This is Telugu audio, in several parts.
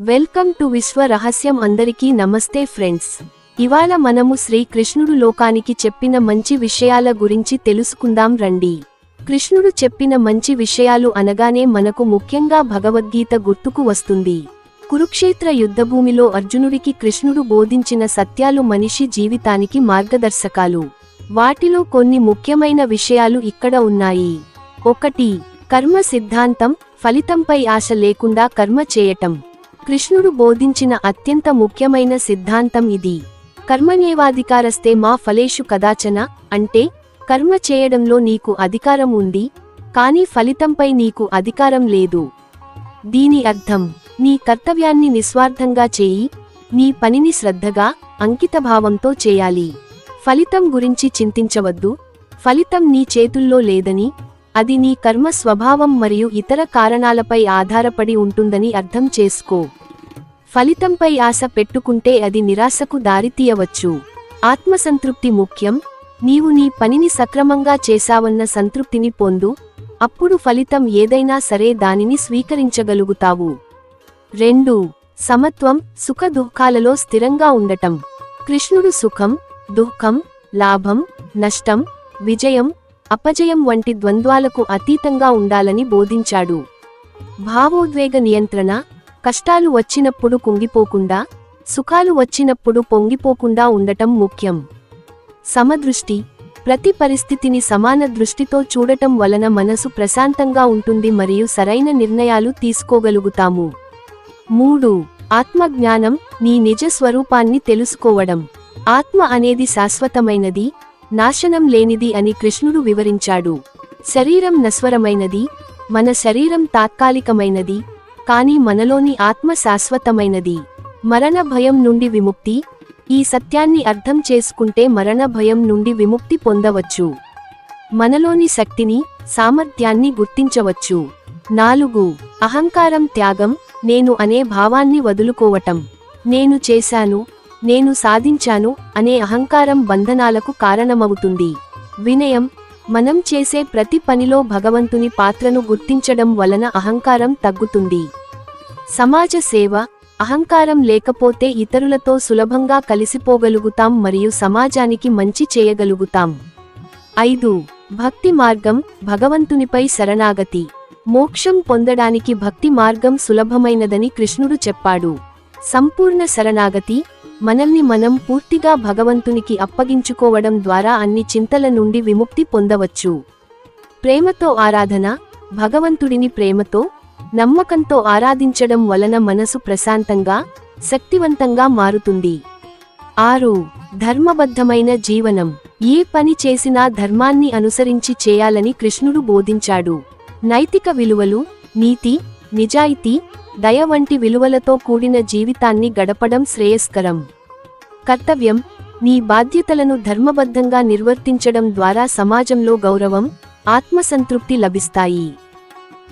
వెల్కమ్ టు విశ్వ రహస్యం అందరికీ నమస్తే ఫ్రెండ్స్. ఇవాళ మనము శ్రీ కృష్ణుడు లోకానికి చెప్పిన మంచి విషయాల గురించి తెలుసుకుందాం రండి. కృష్ణుడు చెప్పిన మంచి విషయాలు అనగానే మనకు ముఖ్యంగా భగవద్గీత గుర్తుకు వస్తుంది. కురుక్షేత్ర యుద్ధభూమిలో అర్జునుడికి కృష్ణుడు బోధించిన సత్యాలు మనిషి జీవితానికి మార్గదర్శకాలు. వాటిలో కొన్ని ముఖ్యమైన విషయాలు ఇక్కడ ఉన్నాయి. ఒకటి కర్మ సిద్ధాంతం ఫలితంపై ఆశ లేకుండా కర్మ చేయటం. కృష్ణుడు బోధించిన అత్యంత ముఖ్యమైన సిద్ధాంతం ఇది. కర్మణ్యేవాధికారస్తే మా ఫలేషు కదాచన అంటే కర్మ చేయడంలో నీకు అధికారం ఉంది కానీ ఫలితంపై నీకు అధికారం లేదు. దీని అర్థం నీ కర్తవ్యాన్ని నిస్వార్థంగా చేయి నీ పనిని శ్రద్ధగా అంకితభావంతో చేయాలి. ఫలితం గురించి చింతించవద్దు ఫలితం నీ చేతుల్లో లేదని అది నీ కర్మ స్వభావం మరియు ఇతర కారణాలపై ఆధారపడి ఉంటుందని అర్థం చేసుకో. ఫలితంపై ఆశ పెట్టుకుంటే అది నిరాశకు దారితీయవచ్చు ఆత్మసంతృప్తి ముఖ్యం. నీవు నీ పనిని సక్రమంగా చేశావన్న సంతృప్తిని పొందు. అప్పుడు ఫలితం ఏదైనా సరే దానిని స్వీకరించగలుగుతావు. రెండు. సమత్వం సుఖ దుఃఖాలలో స్థిరంగా ఉండటం. కృష్ణుడు సుఖం దుఃఖం లాభం నష్టం విజయం అపజయం వంటి ద్వంద్వాలకు అతీతంగా ఉండాలని బోధించాడు. భావోద్వేగ నియంత్రణ కష్టాలు వచ్చినప్పుడు కుంగిపోకుండా సుఖాలు వచ్చినప్పుడు పొంగిపోకుండా ఉండటం ముఖ్యం. సమదృష్టి ప్రతి పరిస్థితిని సమాన దృష్టితో చూడటం వలన మనసు ప్రశాంతంగా ఉంటుంది మరియు సరైన నిర్ణయాలు తీసుకోగలుగుతాము. మూడు ఆత్మజ్ఞానం నీ నిజ స్వరూపాన్ని తెలుసుకోవడం. ఆత్మ అనేది శాశ్వతమైనది నాశనం లేనిది అని కృష్ణుడు వివరించాడు. శరీరం నస్వరమైనది మన శరీరం తాత్కాలికమైనది కాని మనలోని ఆత్మ శాశ్వతమైనది. మరణ భయం నుండి విముక్తి ఈ సత్యాన్ని అర్థం చేసుకుంటే మరణ భయం నుండి విముక్తి పొందవచ్చు. మనలోని శక్తిని సామర్థ్యాన్ని గుర్తించవచ్చు. నాలుగు అహంకారం త్యాగం నేను అనే భావాన్ని వదులుకోవటం. నేను చేశాను నేను సాధించాను అనే అహంకారం బంధనాలకు కారణమవుతుంది. వినయం మనం చేసే ప్రతి పనిలో భగవంతుని పాత్రను గుర్తించడం వలన అహంకారం తగ్గుతుంది. సమాజ సేవ అహంకారం లేకపోతే ఇతరులతో సులభంగా కలిసిపోగలుగుతాం మరియు సమాజానికి మంచి చేయగలుగుతాం. ఐదు భక్తి మార్గం భగవంతునిపై శరణాగతి. మోక్షం పొందడానికి భక్తి మార్గం సులభమైనదని కృష్ణుడు చెప్పాడు. సంపూర్ణ శరణాగతి మనల్ని మనం పూర్తిగా భగవంతునికి అప్పగించుకోవడం ద్వారా అన్ని చింతల నుండి విముక్తి పొందవచ్చు. ప్రేమతో ఆరాధన భగవంతుడిని ప్రేమతో నమ్మకంతో ఆరాధించడం వలన మనసు ప్రశాంతంగా శక్తివంతంగా మారుతుంది. ఆరు ధర్మబద్ధమైన జీవనం. ఏ పని చేసినా ధర్మాన్ని అనుసరించి చేయాలని కృష్ణుడు బోధించాడు. నైతిక విలువలు నీతి నిజాయితీ దయ వంటి విలువలతో కూడిన జీవితాన్ని గడపడం శ్రేయస్కరం. కర్తవ్యం నీ బాధ్యతలను ధర్మబద్ధంగా నిర్వర్తించడం ద్వారా సమాజంలో గౌరవం ఆత్మసంతృప్తి లభిస్తాయి.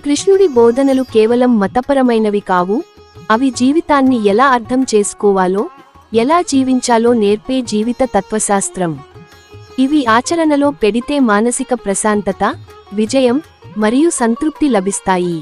కృష్ణుడి బోధనలు కేవలం మతపరమైనవి కావు అవి జీవితాన్ని ఎలా అర్థం చేసుకోవాలో ఎలా జీవించాలో నేర్పే జీవిత తత్వశాస్త్రం. ఇవి ఆచరణలో పెడితే మానసిక ప్రశాంతత విజయం మరియు సంతృప్తి లభిస్తాయి.